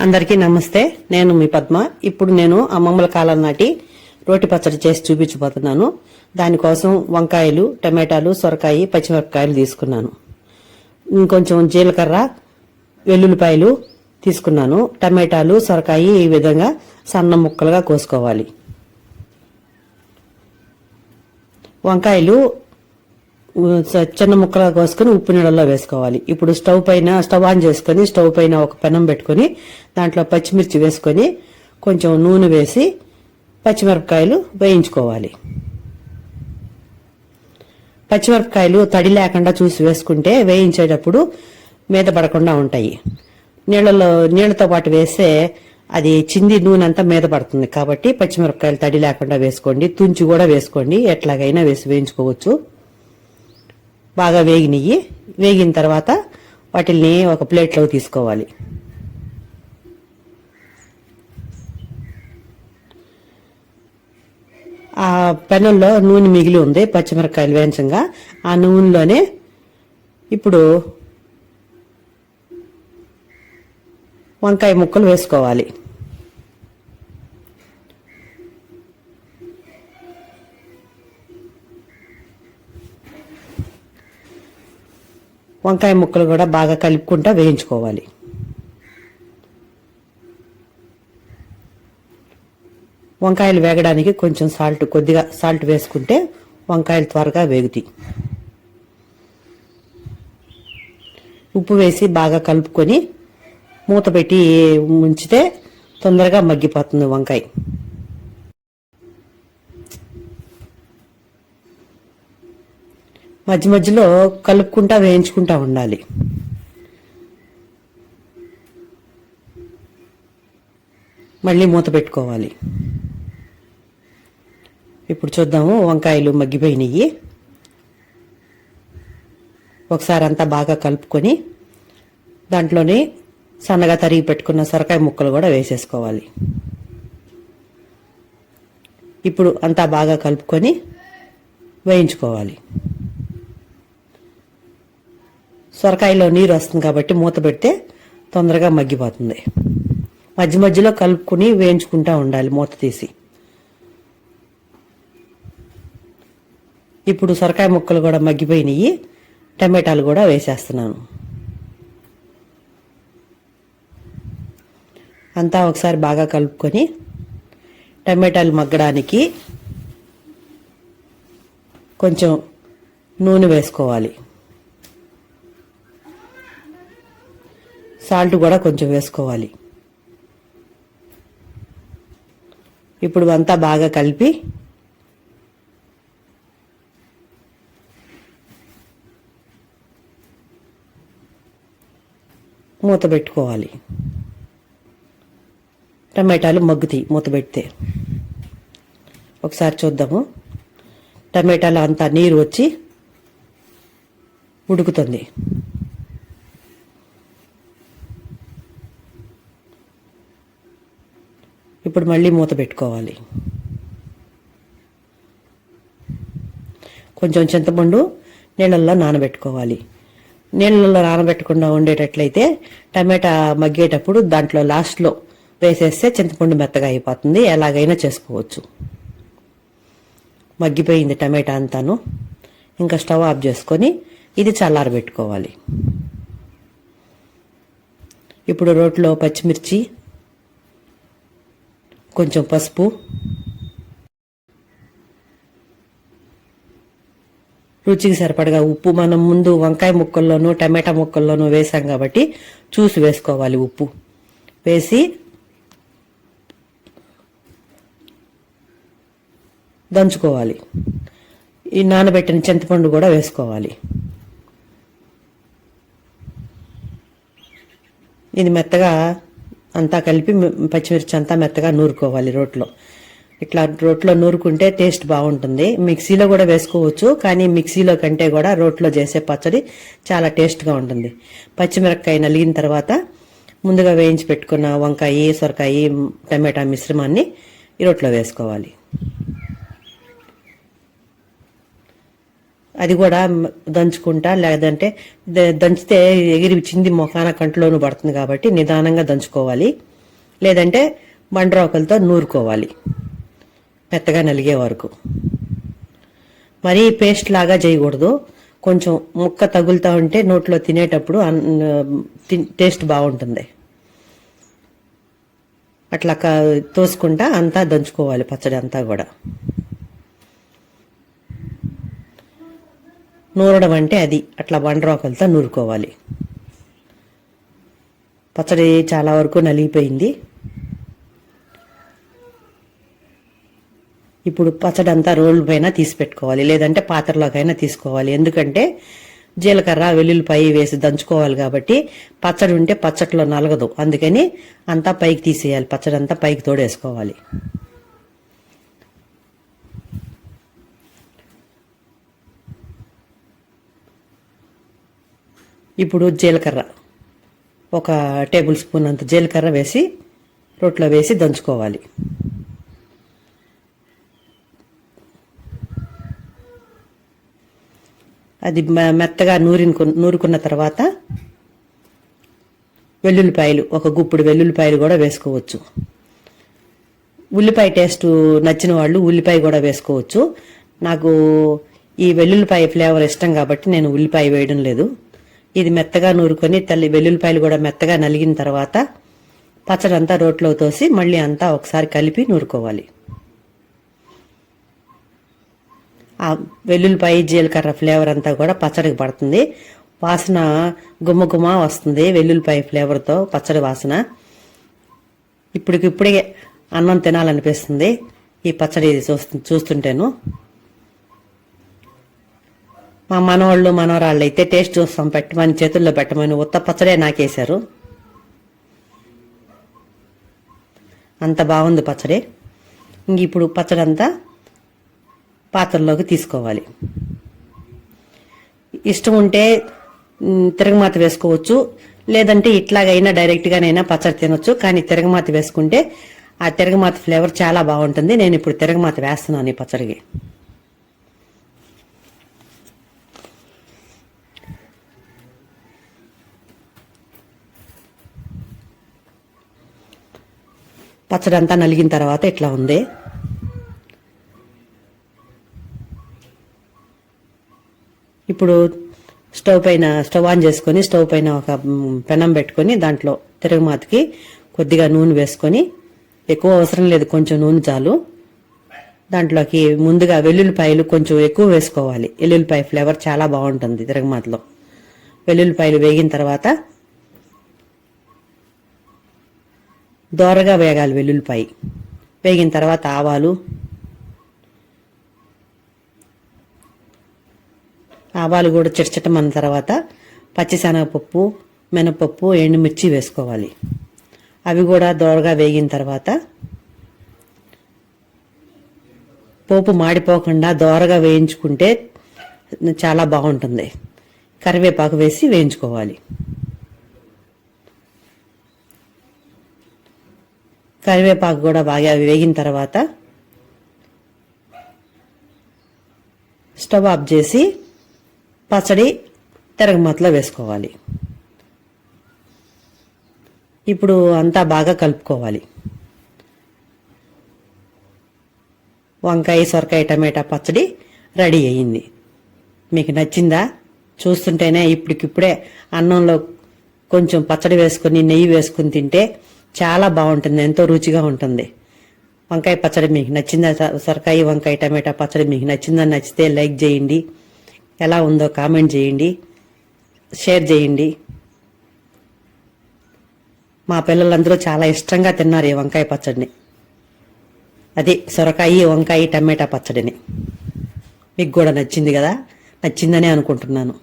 అందరికీ నమస్తే. నేను మీ పద్మ. ఇప్పుడు నేను అమ్మమ్మల కాలం నాటి రోటి పచ్చడి చేసి చూపించబోతున్నాను. దానికోసం వంకాయలు టమాటాలు సొరకాయ పచ్చిమిరపకాయలు తీసుకున్నాను. ఇంకొంచెం జీలకర్ర వెల్లుల్లిపాయలు తీసుకున్నాను. టమాటాలు సొరకాయ ఈ విధంగా సన్న ముక్కలుగా కోసుకోవాలి. వంకాయలు చిన్న ముక్కలా కోసుకొని ఉప్పు నీళ్ళలో వేసుకోవాలి. ఇప్పుడు స్టవ్ పైన స్టవ్ ఆన్ చేసుకొని స్టవ్ పైన ఒక పెనం పెట్టుకొని దాంట్లో పచ్చిమిర్చి వేసుకొని కొంచెం నూనె వేసి పచ్చిమిరపకాయలు వేయించుకోవాలి. పచ్చిమిరపకాయలు తడి లేకుండా చూసి వేసుకుంటే వేయించేటప్పుడు మీద పడకుండా ఉంటాయి. నీళ్ళలో నీళ్ళతో పాటు వేస్తే అది చింది నూనె అంతా మీద పడుతుంది. కాబట్టి పచ్చిమిరపకాయలు తడి లేకుండా వేసుకోండి. తుంచి కూడా వేసుకోండి. ఎట్లాగైనా వేసి వేయించుకోవచ్చు. బాగా వేగినయ్యి. వేగిన తర్వాత వాటిల్ని ఒక ప్లేట్లోకి తీసుకోవాలి. ఆ పెనంలో నూనె మిగిలి ఉంది పచ్చిమిరపకాయలు వేయించంగా. ఆ నూనెలోనే ఇప్పుడు వంకాయ ముక్కలు వేసుకోవాలి. వంకాయ ముక్కలు కూడా బాగా కలుపుకుంటా వేయించుకోవాలి. వంకాయలు వేగడానికి కొంచెం సాల్ట్ కొద్దిగా సాల్ట్ వేసుకుంటే వంకాయలు త్వరగా వేగుతాయి. ఉప్పు వేసి బాగా కలుపుకొని మూత పెట్టి ఉంచితే తొందరగా మగ్గిపోతుంది వంకాయ. మధ్య మధ్యలో కలుపుకుంటా వేయించుకుంటా ఉండాలి. మళ్ళీ మూత పెట్టుకోవాలి. ఇప్పుడు చూద్దాము వంకాయలు మగ్గిపోయినాయి. ఒకసారి అంతా బాగా కలుపుకొని దాంట్లోనే సన్నగా తరిగి పెట్టుకున్న సొరకాయ ముక్కలు కూడా వేసేసుకోవాలి. ఇప్పుడు అంతా బాగా కలుపుకొని వేయించుకోవాలి. సొరకాయలో నీరు వస్తుంది కాబట్టి మూత పెడితే తొందరగా మగ్గిపోతుంది. మధ్య మధ్యలో కలుపుకుని వేయించుకుంటూ ఉండాలి మూత తీసి. ఇప్పుడు సొరకాయ ముక్కలు కూడా మగ్గిపోయినాయి. టమాటాలు కూడా వేసేస్తున్నాను. అంతా ఒకసారి బాగా కలుపుకొని టమాటాలు మగ్గడానికి కొంచెం నూనె వేసుకోవాలి. సాల్ట్ కూడా కొంచెం వేసుకోవాలి. ఇప్పుడు అంతా బాగా కలిపి మూత పెట్టుకోవాలి. టమాటాలు మగ్గుతాయి మూత పెడితే. ఒకసారి చూద్దాము. టమాటాలు అంతా నీరు వచ్చి ఉడుకుతుంది. ఇప్పుడు మళ్ళీ మూత పెట్టుకోవాలి. కొంచెం చింతపండు నీళ్ళల్లో నానబెట్టుకోవాలి. నీళ్ళల్లో నానబెట్టకుండా ఉండేటట్లయితే టమాటా మగ్గేటప్పుడు దాంట్లో లాస్ట్లో వేసేస్తే చింతపండు మెత్తగా అయిపోతుంది. ఎలాగైనా చేసుకోవచ్చు. మగ్గిపోయింది టమాటా అంతాను. ఇంకా స్టవ్ ఆఫ్ చేసుకొని ఇది చల్లారబెట్టుకోవాలి. ఇప్పుడు రోట్లో పచ్చిమిర్చి కొంచెం పసుపు. రుచికి సరిపడగా ఉప్పు. మనం ముందు వంకాయ ముక్కల్లోనూ టమాటా ముక్కల్లోనూ వేసాం కాబట్టి చూసి వేసుకోవాలి ఉప్పు. వేసి దంచుకోవాలి. ఈ నానబెట్టిన చింతపండు కూడా వేసుకోవాలి. ఇది మెత్తగా అంతా కలిపి పచ్చిమిర్చి అంతా మెత్తగా నూరుకోవాలి రోట్లో. ఇట్లా రోట్లో నూరుకుంటే టేస్ట్ బాగుంటుంది. మిక్సీలో కూడా వేసుకోవచ్చు కానీ మిక్సీలో కంటే కూడా రోట్లో చేసే పచ్చడి చాలా టేస్ట్గా ఉంటుంది. పచ్చిమిరపకాయ నలిగిన తర్వాత ముందుగా వేయించి పెట్టుకున్న వంకాయ సొరకాయ టమాటా మిశ్రమాన్ని ఈ రోట్లో వేసుకోవాలి. అది కూడా దంచుకుంటా లేదంటే దంచితే ఎగిరి చింది మొఖాన కంట్లోనూ పడుతుంది కాబట్టి నిదానంగా దంచుకోవాలి. లేదంటే మండ్రాకులతో నూరుకోవాలి. మెత్తగా నలిగే వరకు. మరీ పేస్ట్ లాగా చేయకూడదు. కొంచెం ముక్క తగులుతా ఉంటే నోట్లో తినేటప్పుడు తి- టేస్ట్ బాగుంటుంది. అట్లా తోసుకుంటా అంతా దంచుకోవాలి పచ్చడి అంతా కూడా. నూరడం అంటే అది. అట్లా బండరాకలతో నూరుకోవాలి. పచ్చడి చాలా వరకు నలిగిపోయింది. ఇప్పుడు పచ్చడి అంతా రోల్ పైన తీసి పెట్టుకోవాలి. లేదంటే పాత్రలోకైనా తీసుకోవాలి. ఎందుకంటే జీలకర్ర వెల్లుల్లిపాయ వేసి దంచుకోవాలి కాబట్టి పచ్చడి ఉంటే పచ్చట్లో నలగదు. అందుకని అంతా పైకి తీసేయాలి. పచ్చడి అంతా పైకి తోడేసుకోవాలి. ఇప్పుడు జీలకర్ర. ఒక టేబుల్ స్పూన్ అంత జీలకర్ర వేసి రోట్లో వేసి దంచుకోవాలి. అది మె- మెత్తగా నూరిన నూరుకున్న తర్వాత వెల్లుల్లిపాయలు ఒక గుప్పుడు వెల్లుల్లిపాయలు కూడా వేసుకోవచ్చు. ఉల్లిపాయ టేస్ట్ నచ్చిన వాళ్ళు ఉల్లిపాయ కూడా వేసుకోవచ్చు. నాకు ఈ వెల్లుల్లిపాయ ఫ్లేవర్ ఇష్టం కాబట్టి నేను ఉల్లిపాయ వేయడం లేదు. ఇది మెత్తగా నూరుకొని తల్లి వెల్లుల్లిపాయలు కూడా మెత్తగా నలిగిన తర్వాత పచ్చడి అంతా రోట్లో తోసి మళ్ళీ అంతా ఒకసారి కలిపి నూరుకోవాలి. ఆ వెల్లుల్లిపాయ జీలకర్ర ఫ్లేవర్ అంతా కూడా పచ్చడికి పడుతుంది. వాసన గుమ్మగుమ వస్తుంది వెల్లుల్లిపాయ ఫ్లేవర్తో పచ్చడి వాసన. ఇప్పటికిప్పుడే అన్నం తినాలనిపిస్తుంది ఈ పచ్చడి చూస్తు చూస్తుంటేను. మా మనవాళ్ళు మనవరాళ్ళు అయితే టేస్ట్ చూస్తాం. పెట్టమని చేతుల్లో పెట్టమని ఉత్త పచ్చడే నాకేశారు. అంత బాగుంది పచ్చడి. ఇంక ఇప్పుడు పచ్చడి అంతా పాత్రలోకి తీసుకోవాలి. ఇష్టం ఉంటే తిరగమాత వేసుకోవచ్చు. లేదంటే ఇట్లాగైనా డైరెక్ట్గానైనా పచ్చడి తినొచ్చు. కానీ తిరగమాత వేసుకుంటే ఆ తిరగమాత ఫ్లేవర్ చాలా బాగుంటుంది. నేను ఇప్పుడు తిరగమాత వేస్తున్నాను ఈ పచ్చడికి. పచ్చడి అంతా నలిగిన తర్వాత ఇట్లా ఉంది? ఇప్పుడు స్టవ్ పైన స్టవ్ ఆన్ చేసుకొని స్టవ్ పైన ఒక పెనం పెట్టుకొని దాంట్లో తిరగమాతకి కొద్దిగా నూనె వేసుకొని ఎక్కువ అవసరం లేదు కొంచెం నూనె చాలు. దాంట్లోకి ముందుగా వెల్లుల్లిపాయలు కొంచెం ఎక్కువ వేసుకోవాలి. వెల్లుల్లిపాయ ఫ్లేవర్ చాలా బాగుంటుంది తిరగమాతలో. వెల్లుల్లిపాయలు వేగిన తర్వాత దోరగా వేగాలి వెల్లుల్లిపాయి. వేగిన తర్వాత ఆవాలు. ఆవాలు కూడా చిటచిటమన్న తర్వాత పచ్చిశనగపప్పు మినపప్పు ఎండుమిర్చి వేసుకోవాలి. అవి కూడా దోరగా వేగిన తర్వాత పోపు మాడిపోకుండా దోరగా వేయించుకుంటే చాలా బాగుంటుంది. కరివేపాకు వేసి వేయించుకోవాలి. కరివేపాకు కూడా బాగా వేగిన తర్వాత స్టవ్ ఆఫ్ చేసి పచ్చడి తిరగమాతలో వేసుకోవాలి. ఇప్పుడు అంతా బాగా కలుపుకోవాలి. వంకాయ సొరకాయ టమాటా పచ్చడి రెడీ అయ్యింది. మీకు నచ్చిందా? చూస్తుంటేనే ఇప్పటికిప్పుడే అన్నంలో కొంచెం పచ్చడి వేసుకొని నెయ్యి వేసుకుని తింటే చాలా బాగుంటుంది ఎంతో రుచిగా ఉంటుంది. వంకాయ పచ్చడి మీకు నచ్చిందా? సొరకాయ వంకాయ టమాటా పచ్చడి మీకు నచ్చిందా? నచ్చితే లైక్ చేయండి. ఎలా ఉందో కామెంట్ చేయండి. షేర్ చేయండి. మా పిల్లలందరూ చాలా ఇష్టంగా తిన్నారు ఈ వంకాయ పచ్చడిని. అదే సొరకాయ వంకాయ టమాటా పచ్చడిని. మీకు కూడా నచ్చింది కదా? నచ్చిందనే అనుకుంటున్నాను.